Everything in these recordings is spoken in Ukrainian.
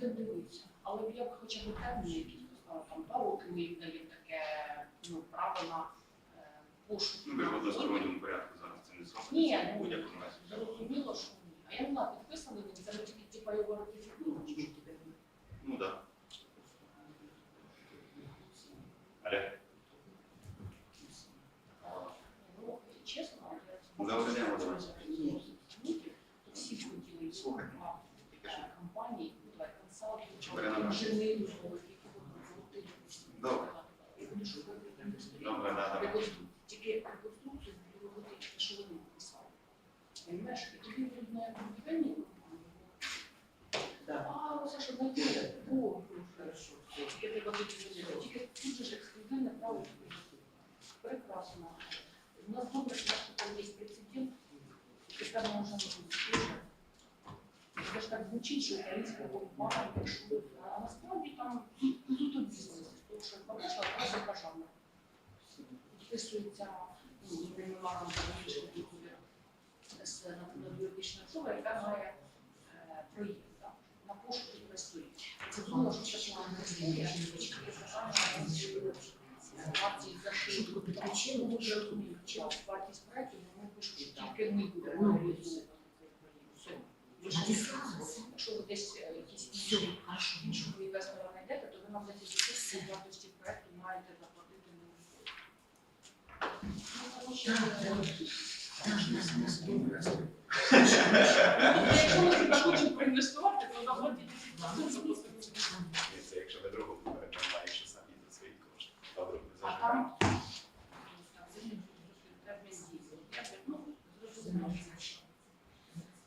дивитися. Але б я б хоча б терміни якісь поставила, там два роки ми їм даємо таке ну, право на е, пошук. Ну, в односторонньому порядку зараз це не зробите. Ні, ну, будь-якому разі. Зрозуміло, що ні. А я не знаю, підписаний він, це тільки типа його ратифікують, чи що таке? Ну так. Але Ну, чесно, Ну, добрий день, Добре. Добре, да, давай. Тільки реконструкцію буде робити, що вони написали. Понимаєш? І тоді. А, оце ж одна. О, хорошо. Тільки треба бути. Тільки тут же ж ексклюзивне право. Прекрасно. У нас добре, що там є прецедент. Тепер ми можемо бути. Це ж так звучить, що українська компанія, що а насправді там тут бізнес, тому що фактично одразу державна. Підписується ну, меморандум економічний договір з науково-юридичною яка має е, проєкт на пошук інвесторів. Це було, що таке інвестиція, і сказали, вартість за швидку підключили, ми вже розуміємо, чи вартість проєктів, вони пишуть, що тільки ми будемо реалізовувати цей проєкт. Все. Ви не Якщо ви десь е, якісь інші іншого інвестора знайдете, то ви нам десь від вартості проекту маєте заплатити на Ну, е, Якщо ми туди хочемо проінвестувати, то заплатити 10% якщо ви другу перекладаєте, що самі за свої кошти. Ви А там термін дії. Я би, ну, зрозуміло.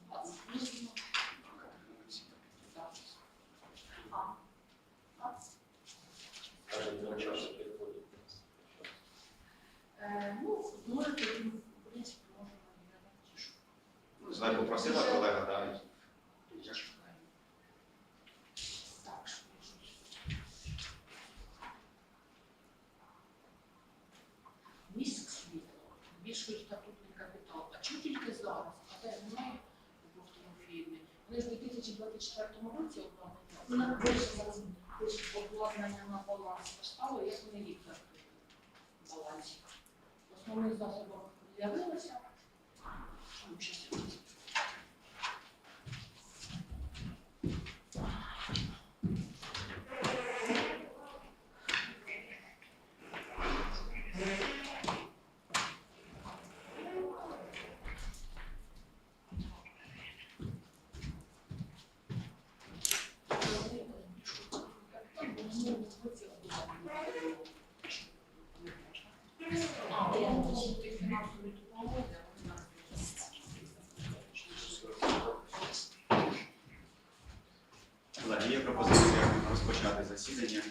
А, ну, так. А, а, Е, Ну, можете, в принципі, можемо і на тишу. Знаю, попросила колега, да. Я ж Так. Місяць світло, збільшують статутний капітал. А чому тільки зараз? А де немає в тому фірмі? Вони ж у 2024 році обладнання. На більше зараз пишуть обладнання на баланс поставили, як вони рік закрили в балансі. В основних засобах з'явилося. Ну, щас я візьму. Колеги, є пропозиція розпочати засідання.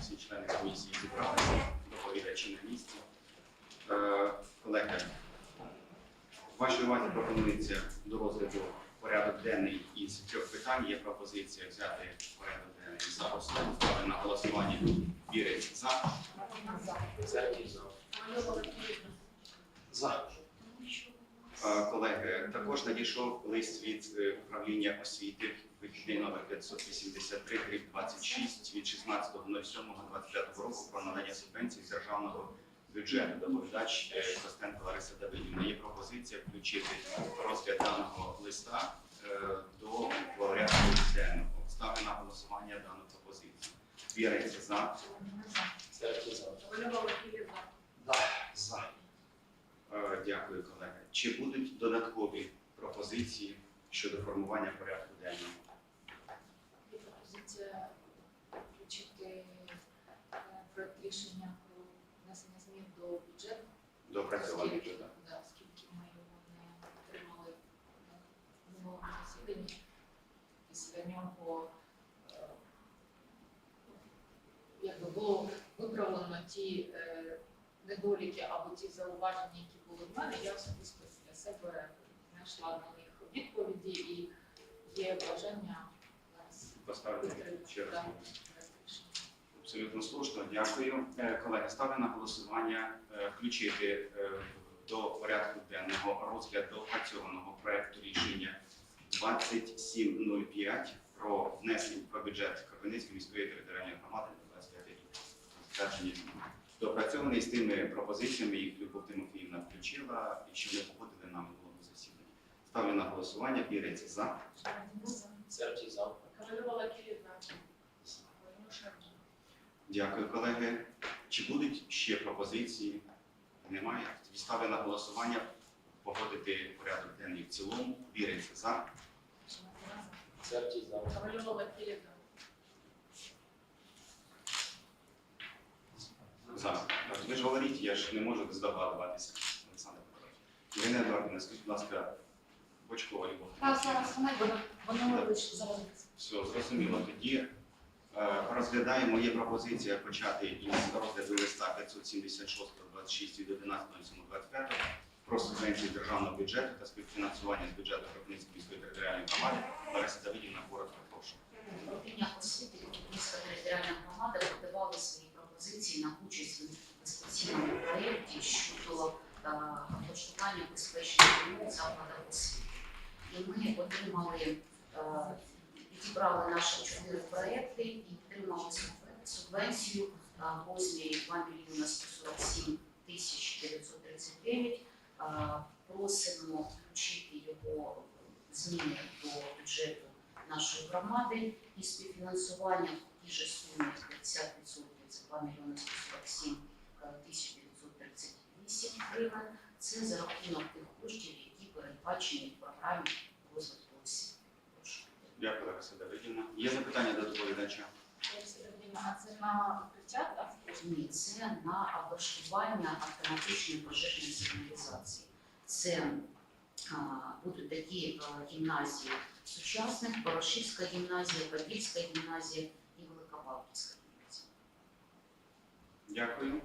Всі члени комісії зібралися, доповідачі на місці. Е, Колеги, в вашій увазі пропонується до розгляду порядок денний із трьох питань. Є пропозиція взяти порядок денний за основу, ставити на голосування вірець за. За. Е, Колеги, також надійшов лист від е, управління освіти вихідний номер 583 26 від 16.07.25 року про надання субвенцій з державного бюджету. Доповідач Костенко Лариса Давидівна. Є пропозиція включити розгляд даного листа е, до порядку денного. Ставлю на голосування дану пропозицію. Віреться за. За. Е, Дякую, колеги. Чи будуть додаткові пропозиції щодо формування порядку денного? Є пропозиція включити е, проект рішення про внесення змін до Доопрацювати Оскільки- да, Оскільки ми його не отримали на минулому засіданні, після нього е, якби було виправлено ті е, недоліки або ті зауваження, які були в мене, я особисто для себе знайшла на них відповіді і є бажання зараз Поставити підтримати. да. Абсолютно слушно, дякую. Е, Колеги, ставлю на голосування е, включити е, до порядку денного розгляд доопрацьованого проекту рішення 2705 про внесення про бюджет Кропивницької міської територіальної громади на 25 рік. Допрацьований з тими пропозиціями, їх Любов Тимофіївна включила і що ми погодили на минулому засіданні. Ставлю на голосування. Бірець за. Сербський за. Ковальова Валеріївна. Дякую, колеги. Чи будуть ще пропозиції? Немає. Ставлю на голосування погодити порядок денний в цілому. Бірець за. За. Ви ж говорите, я ж не можу здогадуватися. Олександр Петрович. Ірина Едуардівна, скажіть, будь ласка, Бочкова Любов. Так, зараз вона вона вийшла зараз. Все, зрозуміло. Тоді розглядаємо. Є пропозиція почати із розгляду листа 576 26 від 11.07.25 про субвенції державного бюджету та співфінансування з бюджету Кропивницької міської територіальної громади. Лариса Давидівна, коротко прошу. Управління освіти Кропивницька територіальна громада подавали свої пропозиції на участь у інвестиційному проєкті щодо е, облаштування безпечних умов закладах освіти. І ми отримали, е, підібрали наші чотири проєкти і отримали субвен- субвенцію е, в розмірі 2 мільйона 147 тисяч 939. Е, Просимо включити його в зміни до бюджету нашої громади і співфінансування в тій же сумі 50% це 2 мільйони 147 тисяч 938 гривень. Це за рахунок тих коштів, які передбачені в програмі розвитку освіти. Дякую, Лариса Давидівна. Є запитання до доповідача? А це на укриття, так? Ні, це на облаштування автоматичної пожежної сигналізації. Це будуть такі гімназії сучасних, Борошівська гімназія, Подільська гімназія і Великобалтівська гімназія. Дякую.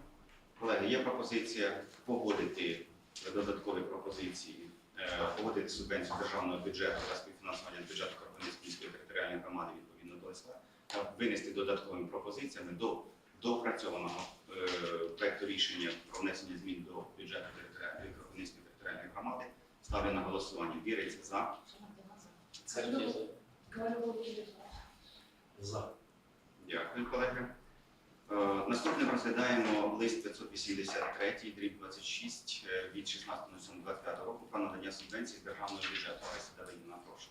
Колеги, є пропозиція погодити додаткові пропозиції, е, погодити субвенцію державного бюджету та співфінансування бюджету міської територіальної громади відповідно до листа та винести додатковими пропозиціями до доопрацьованого е, проекту рішення про внесення змін до бюджету територіальної Кропивницької територіальної громади. Ставлю на голосування. Віреться за. Сербський за. Дякую, колеги. Е, Наступним розглядаємо лист 583, дріб 26 е, від 16.07.25 року про надання субвенції з державного бюджету. Лариса Давидівна, прошу.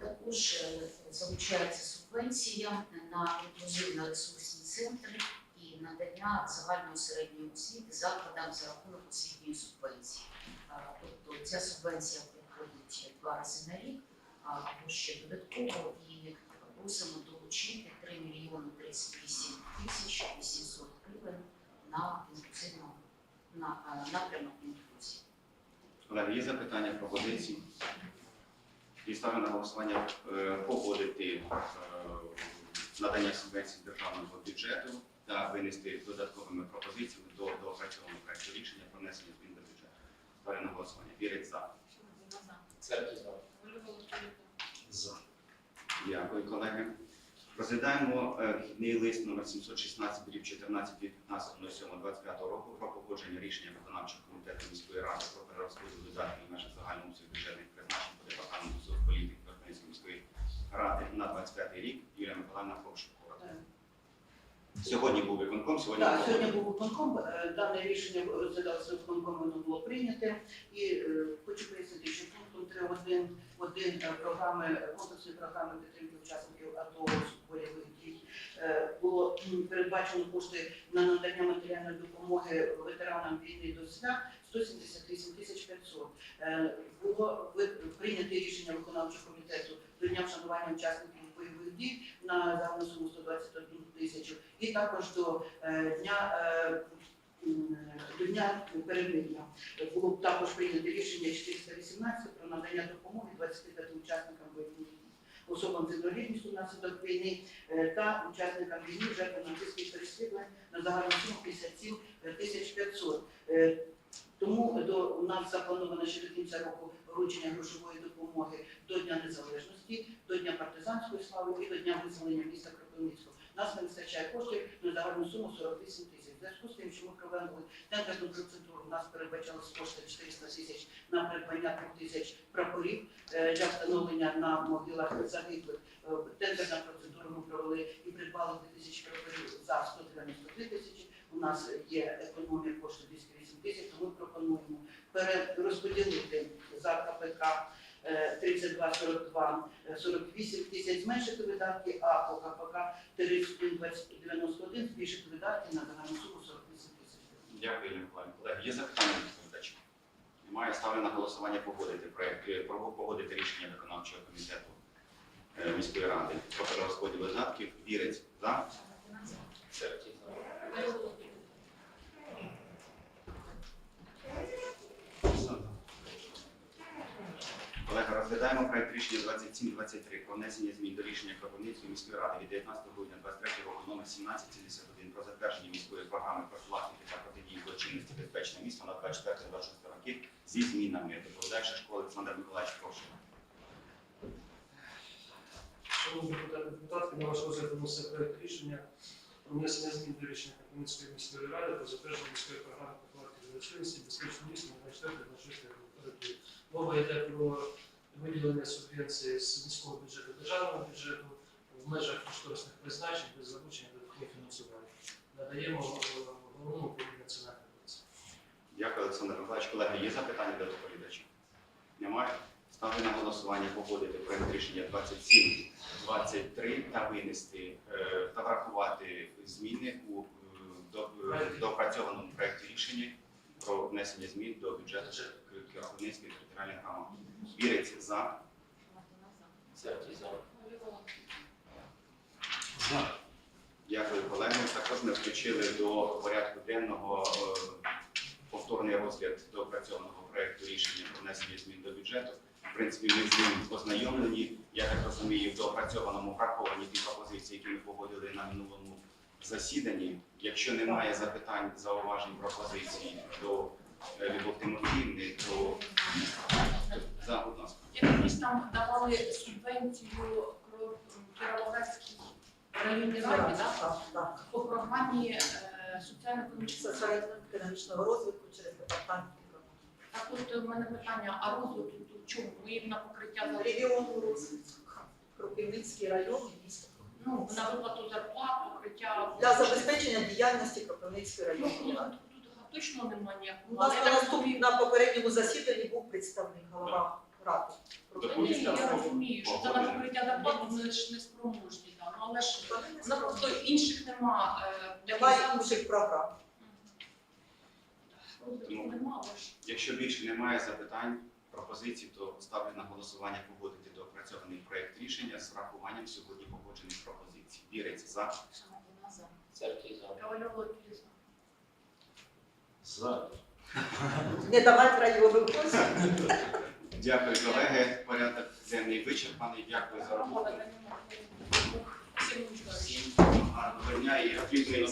Також е, залучається субвенція на інклюзивно-ресурсні центри надання загальної середньої освіти закладам за рахунок освітньої субвенції. Тобто ця субвенція приходить два рази на рік або ще додатково і просимо долучити 3 мільйони 38 тисяч 800 гривень на інклюзивну на напрямок інклюзії. Колеги, є запитання, пропозиції? І ставлю на голосування е, погодити е, надання субвенції державного бюджету та винести додатковими пропозиціями до доопрацьованого проекту рішення про внесення змін до бюджету. Ставлю на голосування. Вірець за. За. За. Дякую, колеги. Розглядаємо е, вхідний лист номер 716 дріб 14 від 15.07.25 року про погодження рішення виконавчого комітету міської ради про перерозподіл додатків в межах загального обсягу бюджетних призначень по департаменту соцполітики Верховної міської ради на 25 рік. Юлія Миколаївна, прошу коротко. Сьогодні був виконком, сьогодні Так, був сьогодні був виконком. Е, Дане рішення розглядалося виконком, воно було прийняте. І е, хочу пояснити, що пунктом 3.1 один е, програми комплексної програми підтримки учасників АТО бойових дій е, було м, передбачено кошти на надання матеріальної допомоги ветеранам війни до свят 178 тисяч 500. Е, Було ви- прийнято рішення виконавчого комітету до дня вшанування учасників бойових дій на загальну суму 121 тисячу і також до е, дня. е, До дня перемир'я було також прийнято рішення 418 про надання допомоги 25 учасникам бойових дій, особам з інвалідністю внаслідок війни е, та учасникам війни жертвам нацистських переслідувань на загальну суму 57 тисяч 500. Е, Тому до у нас заплановано ще до кінця року вручення грошової допомоги до Дня Незалежності, до Дня партизанської слави і до Дня визволення міста Кропивницького. Нас не вистачає коштів на загальну суму 48 тисяч. Зв'язку з тим, що ми провели тендерну процедуру, у нас передбачалось кошти 400 тисяч на придбання 2 тисяч прапорів е, для встановлення на могилах загиблих. Е, Тендерна процедура ми провели і придбали 2000 паперів за 193 тисячі. У нас є економія коштів 208 тисяч, тому пропонуємо перерозподілити за КПК е, 32, 42, е, 48 тисяч зменшити видатки, а по КПК 31, 91 збільшити видатки на загальну суму 48 тисяч. Дякую, Миколаївна. Колеги, є запитання до доповідача? Немає. Ставлю на голосування погодити проект, е, погодити рішення виконавчого комітету е, міської ради про перерозподіл видатків. Вірець за. Церків за. За. Колеги, розглядаємо проект рішення 2723 про внесення змін до рішення Кропивницької міської ради від 19 грудня 23 року номер 1771 про затвердження міської програми профілактики та протидії злочинності безпечне місто на 24-26 років зі змінами. Доповідач школи Олександр Миколаївич, прошу. Шановні депутати, депутатки, на ваш розгляд виносить проект рішення про внесення змін до рішення Хмельницької міської ради про затвердження міської програми профілактики злочинності безпечне місто на 24 років. Мова йде виділення субвенції з міського бюджету державного бюджету в межах кошторисних призначень без залучення додаткового фінансування. Надаємо е, головному управління національної поліції. Дякую, Олександр Миколаївич. Колеги, є запитання до доповідача? Немає? Ставлю на голосування погодити проект рішення 2723 та винести е, та врахувати зміни у е, до, доопрацьованому проекті рішення про внесення змін до бюджету Кіровоградської територіальної громади. Вірець за. За. За. Дякую, колеги. Також ми включили до порядку денного е, повторний розгляд доопрацьованого проекту рішення про внесення змін до бюджету. В принципі, ми з ним ознайомлені. Я так розумію, в доопрацьованому враховані ті пропозиції, які ми погодили на минулому засіданні. Якщо немає запитань, зауважень, пропозицій до е, Любов Тимофіївни, то за, будь ласка. Якось там давали субвенцію Кіровоградській районній раді. Так, так. по програмі е, соціально-економічного розвитку через департамент Так от у мене питання, а розвиток в чому? Ви їм на покриття регіону розвитку. Кропивницький район і місто. Ну, на виплату зарплат, покриття Для забезпечення діяльності Кропивницької Ну, районної ради. тут, точно немає ніякого. У нас на я так наступ- розумію, на попередньому засіданні був представник голова ради. Ні, я розумію, що це на покриття зарплат вони ж не спроможні, да. ну, але ж ну, просто інших нема. е, Немає таких інших програм. Розвитку Тому- нема, але ж Якщо більше немає запитань, пропозицій, то ставлю на голосування погодити доопрацьований проект рішення з врахуванням сьогодні погоджених пропозицій. Вірець за. Ковальова. За. Не давати районним коштів. Дякую, колеги. Порядок денний вичерпаний. Дякую за роботу. Всім гарного дня і плідної